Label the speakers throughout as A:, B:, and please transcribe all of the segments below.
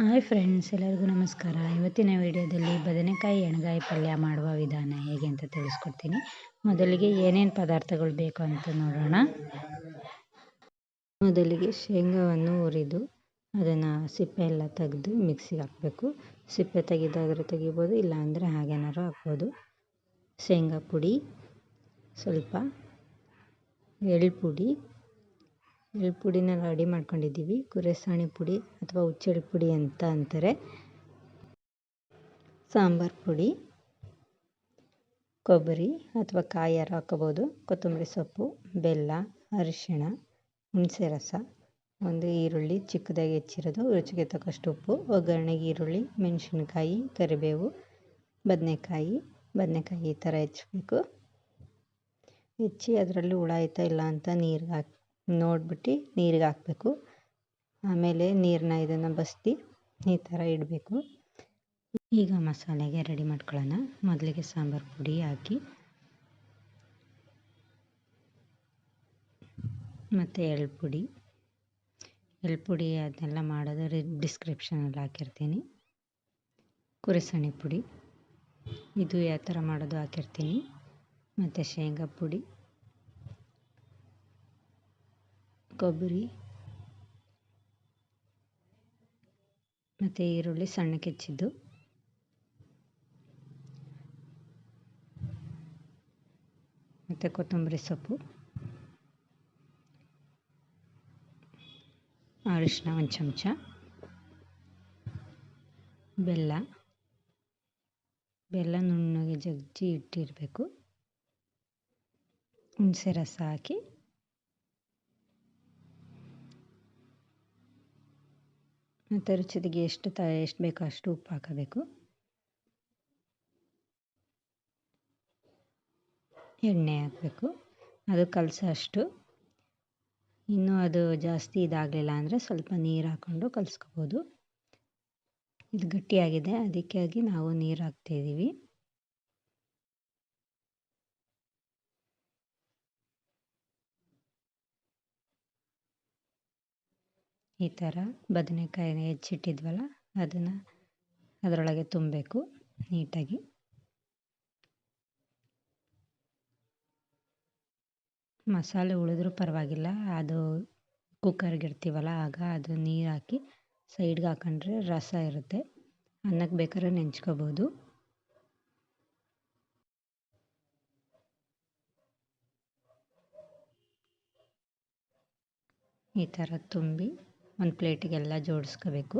A: Hi friends, ಎಲ್ಲರಿಗೂ ನಮಸ್ಕಾರ. ಇವತ್ತಿನ ವಿಡಿಯೋದಲ್ಲಿ ಬದನೆಕಾಯಿ ಎಣ್ಗಾಯಿ ಪಲ್ಯ ಮಾಡುವ ವಿಧಾನ ಹೇಗೆ ಅಂತ ತಿಳಿಸ್ಕೊಡ್ತೀನಿ. ಮೊದಲಿಗೆ ಏನೇನು ಪದಾರ್ಥಗಳು ಬೇಕು ಅಂತ ನೋಡೋಣ. ಮೊದಲಿಗೆ ಶೇಂಗಾವನ್ನು ಹುರಿದು ಅದನ್ನು ಸಿಪ್ಪೆ ಎಲ್ಲ ತೆಗೆದು ಮಿಕ್ಸಿಗೆ ಹಾಕಬೇಕು. ಸಿಪ್ಪೆ ತೆಗೆದಾದರೆ ತೆಗಿಬೋದು ಇಲ್ಲ ಅಂದರೆ ಹಾಗೇನಾದ್ರು ಹಾಕ್ಬೋದು. ಶೇಂಗಾ ಪುಡಿ, ಸ್ವಲ್ಪ ಎಳ್ಳು ಪುಡಿ ಎಳ್ಳು ಪುಡಿನ ರೆಡಿ ಮಾಡ್ಕೊಂಡಿದ್ದೀವಿ. ಕುರೆಸಾಣಿ ಪುಡಿ ಅಥವಾ ಹುಚ್ಚೆಳ್ಳು ಪುಡಿ ಅಂತ ಅಂತಾರೆ. ಸಾಂಬಾರು ಪುಡಿ, ಕೊಬ್ಬರಿ ಅಥವಾ ಕಾಯಾರು ಹಾಕೋಬೋದು. ಕೊತ್ತಂಬರಿ ಸೊಪ್ಪು, ಬೆಲ್ಲ, ಅರಿಶಿಣ, ಹುಣಸೆ ರಸ, ಒಂದು ಈರುಳ್ಳಿ ಚಿಕ್ಕದಾಗಿ ಹೆಚ್ಚಿರೋದು, ರುಚಿಗೆ ತಕ್ಕಷ್ಟು ಉಪ್ಪು, ಒಗ್ಗರಣೆಗೆ ಈರುಳ್ಳಿ, ಮೆಣಸಿನ್ಕಾಯಿ, ಕರಿಬೇವು, ಬದನೆಕಾಯಿ ಬದನೆಕಾಯಿ ಈ ಥರ ಹೆಚ್ಚಬೇಕು ಹೆಚ್ಚಿ ಅದರಲ್ಲಿ ಹುಳ ಆಯ್ತಾ ಇಲ್ಲ ಅಂತ ನೀರಿಗೆ ಹಾಕಿ ನೋಡ್ಬಿಟ್ಟು ನೀರಿಗೆ ಹಾಕಬೇಕು. ಆಮೇಲೆ ನೀರನ್ನ ಇದನ್ನು ಬಸ್ತಿ ಈ ಥರ ಇಡಬೇಕು. ಈಗ ಮಸಾಲೆಗೆ ರೆಡಿ ಮಾಡ್ಕೊಳ್ಳೋಣ. ಮೊದಲಿಗೆ ಸಾಂಬಾರು ಪುಡಿ ಹಾಕಿ. ಮತ್ತು ಎಳ್ಳು ಪುಡಿ. ಎಳ್ಳು ಪುಡಿ ಅದನ್ನೆಲ್ಲ ಮಾಡೋದು ಡಿಸ್ಕ್ರಿಪ್ಷನಲ್ಲಿ ಹಾಕಿರ್ತೀನಿ. ಕುರಿಸಣಿ ಪುಡಿ. ಇದು ಯಾವ ಥರ ಮಾಡೋದು ಹಾಕಿರ್ತೀನಿ. ಮತ್ತು ಶೇಂಗಾ ಪುಡಿ. ಕೊಬ್ಬರಿ, ಮತ್ತು ಈರುಳ್ಳಿ ಸಣ್ಣಕ್ಕೆ ಹೆಚ್ಚಿದ್ದು. ಮತ್ತು ಕೊತ್ತಂಬರಿ ಸೊಪ್ಪು. ಅರಿಶಿನ ಒಂದು ಚಮಚ. ಬೆಲ್ಲ. ಬೆಲ್ಲ ನುಣ್ಣಗೆ ಜಜ್ಜಿ ಇಟ್ಟಿರಬೇಕು. ಹುಣಸೆ ರಸ ಹಾಕಿ. ಮತ್ತು ರುಚಿಗೆ ಎಷ್ಟು ತ, ಎಷ್ಟು ಬೇಕೋ ಅಷ್ಟು ಉಪ್ಪು ಹಾಕಬೇಕು. ಎಣ್ಣೆ ಹಾಕಬೇಕು. ಅದು ಕಲಸೋ ಅಷ್ಟು ಇನ್ನೂ ಅದು ಜಾಸ್ತಿ ಇದಾಗಲಿಲ್ಲ ಅಂದರೆ ಸ್ವಲ್ಪ ನೀರು ಹಾಕ್ಕೊಂಡು ಕಲಿಸ್ಕೋಬೋದು. ಇದು ಗಟ್ಟಿಯಾಗಿದೆ, ಅದಕ್ಕಾಗಿ ನಾವು ನೀರು ಹಾಕ್ತಾಯಿದ್ದೀವಿ ಈ ಥರ ಬದನೇಕಾಯಿನ ಹೆಚ್ಚಿಟ್ಟಿದ್ವಲ್ಲ, ಅದನ್ನು ಅದರೊಳಗೆ ತುಂಬಬೇಕು ನೀಟಾಗಿ. ಮಸಾಲೆ ಉಳಿದ್ರೂ ಪರವಾಗಿಲ್ಲ, ಅದು ಕುಕ್ಕರ್ಗೆ ಇಡ್ತೀವಲ್ಲ, ಆಗ ಅದು ನೀರು ಹಾಕಿ ಸೈಡ್ಗೆ ಹಾಕೊಂಡ್ರೆ ರಸ ಇರುತ್ತೆ. ಅನ್ನಕ್ಕೆ ಬೇಕಾದ್ರೆ ನೆಂಚ್ಕೋಬೋದು. ಈ ಥರ ತುಂಬಿ ಒಂದು ಪ್ಲೇಟಿಗೆಲ್ಲ ಜೋಡಿಸ್ಕೋಬೇಕು.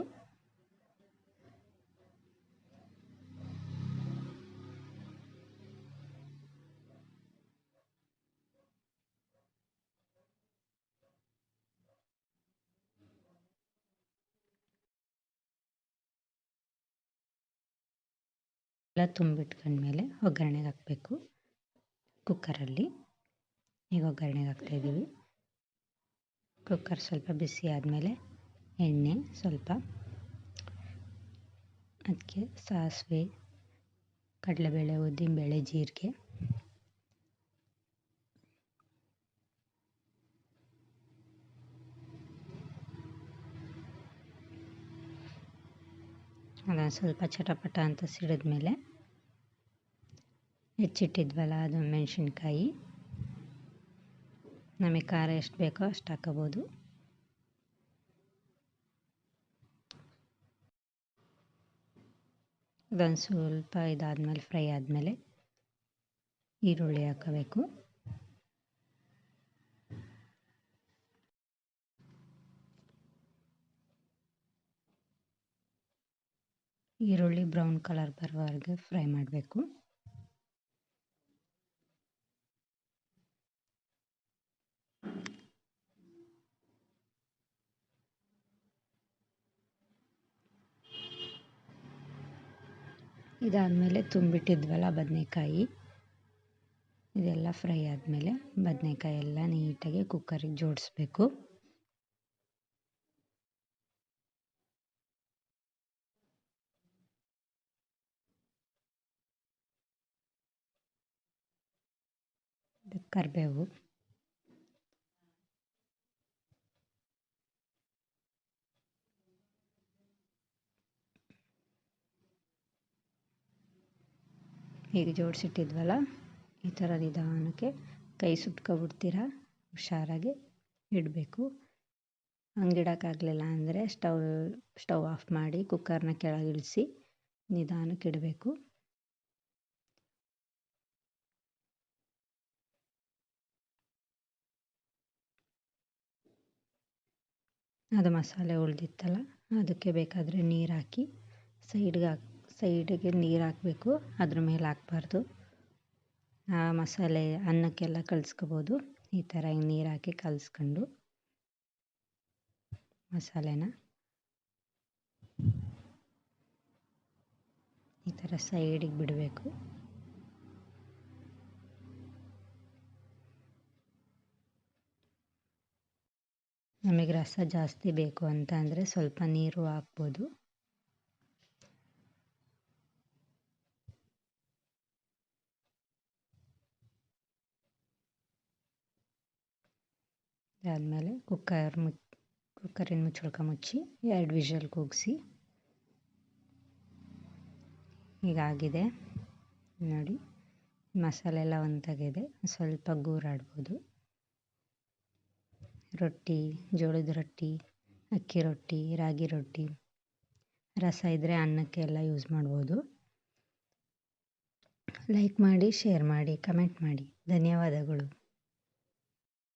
A: ಎಲ್ಲ ತುಂಬಿಟ್ಕೊಂಡ್ಮೇಲೆ ಒಗ್ಗರಣೆಗೆ ಹಾಕಬೇಕು. ಕುಕ್ಕರಲ್ಲಿ ಈಗ ಒಗ್ಗರಣೆಗೆ ಹಾಕ್ತಾಯಿದ್ದೀವಿ. ಕುಕ್ಕರ್ ಸ್ವಲ್ಪ ಬಿಸಿ ಆದಮೇಲೆ ಎಣ್ಣೆ ಸ್ವಲ್ಪ. ಅದಕ್ಕೆ ಸಾಸಿವೆ, ಕಡಲೆಬೇಳೆ, ಉದ್ದಿನಬೇಳೆ, ಜೀರಿಗೆ. ಅದನ್ನು ಸ್ವಲ್ಪ ಚಟಪಟ ಅಂತ ಸಿಡಿದ ಮೇಲೆ ಹೆಚ್ಚಿಟ್ಟಿದ್ವಲ್ಲ ಅದು ಮೆಣಸಿನ್ಕಾಯಿ. ನಮಗೆ ಖಾರ ಎಷ್ಟು ಬೇಕೋ ಅಷ್ಟು ಹಾಕೋಬೋದು. ಅದೊಂದು ಸ್ವಲ್ಪ ಇದಾದಮೇಲೆ ಫ್ರೈ ಆದಮೇಲೆ ಈರುಳ್ಳಿ ಹಾಕಬೇಕು. ಈರುಳ್ಳಿ ಬ್ರೌನ್ ಕಲರ್ ಬರೋವರೆಗೆ ಫ್ರೈ ಮಾಡಬೇಕು. ಇದಾದಮೇಲೆ ತುಂಬಿಟ್ಟಿದ್ವಲ್ಲ ಬದನೆಕಾಯಿ. ಇದೆಲ್ಲ ಫ್ರೈ ಆದಮೇಲೆ ಬದನೆಕಾಯಿ ಎಲ್ಲ ನೀಟಾಗಿ ಕುಕ್ಕರಿಗೆ ಜೋಡಿಸ್ಬೇಕು. ಕರಿಬೇವು. ಈಗ ಜೋಡಿಸಿಟ್ಟಿದ್ವಲ್ಲ, ಈ ಥರ ನಿಧಾನಕ್ಕೆ ಕೈ ಸುಟ್ಕೊಬಿಡ್ತೀರ? ಹುಷಾರಾಗಿ ಇಡಬೇಕು. ಹಂಗಿಡೋಕ್ಕಾಗಲಿಲ್ಲ ಅಂದರೆ ಸ್ಟವ್ ಸ್ಟವ್ ಆಫ್ ಮಾಡಿ ಕುಕ್ಕರ್ನ ಕೆಳಗಿಳಿಸಿ ನಿಧಾನಕ್ಕೆ ಇಡಬೇಕು. ಅದು ಮಸಾಲೆ ಉಳಿದಿತ್ತಲ್ಲ, ಅದಕ್ಕೆ ಬೇಕಾದರೆ ನೀರು ಹಾಕಿ ಸೈಡ್ಗೆ ಹಾಕಿ ಸೈಡಿಗೆ ನೀರು ಹಾಕಬೇಕು, ಅದ್ರ ಮೇಲೆ ಹಾಕ್ಬಾರ್ದು. ಆ ಮಸಾಲೆ ಅನ್ನಕ್ಕೆಲ್ಲ ಕಲಿಸ್ಕೋಬೋದು. ಈ ಥರ ಹಿಂಗೆ ನೀರು ಹಾಕಿ ಕಲಿಸ್ಕೊಂಡು ಮಸಾಲೆನ. ಈ ಥರ ಸೈಡಿಗೆ ಬಿಡಬೇಕು. ನಮಗೆ ರಸ ಜಾಸ್ತಿ ಬೇಕು ಅಂತ ಅಂದರೆ ಸ್ವಲ್ಪ ನೀರು ಹಾಕ್ಬೋದು. ಅದಾದಮೇಲೆ ಕುಕ್ಕರ್ ಮು, ಕುಕ್ಕರಿನ ಮುಚ್ಚಳ್ಕ ಮುಚ್ಚಿ ಎರಡು ವಿಷಲ್ ಕೂಗಿಸಿ. ಹೀಗಾಗಿದೆ ನೋಡಿ ಮಸಾಲೆ ಎಲ್ಲ ಒಂದಾಗಿದೆ ಸ್ವಲ್ಪ ಗೂರಾಡ್ಬೋದು ರೊಟ್ಟಿ, ಜೋಳದ ರೊಟ್ಟಿ, ಅಕ್ಕಿ ರೊಟ್ಟಿ, ರಾಗಿ ರೊಟ್ಟಿ, ರಸ ಇದ್ದರೆ ಅನ್ನಕ್ಕೆ ಎಲ್ಲ ಯೂಸ್ ಮಾಡ್ಬೋದು. ಲೈಕ್ ಮಾಡಿ ಶೇರ್ ಮಾಡಿ ಕಮೆಂಟ್ ಮಾಡಿ. ಧನ್ಯವಾದಗಳು.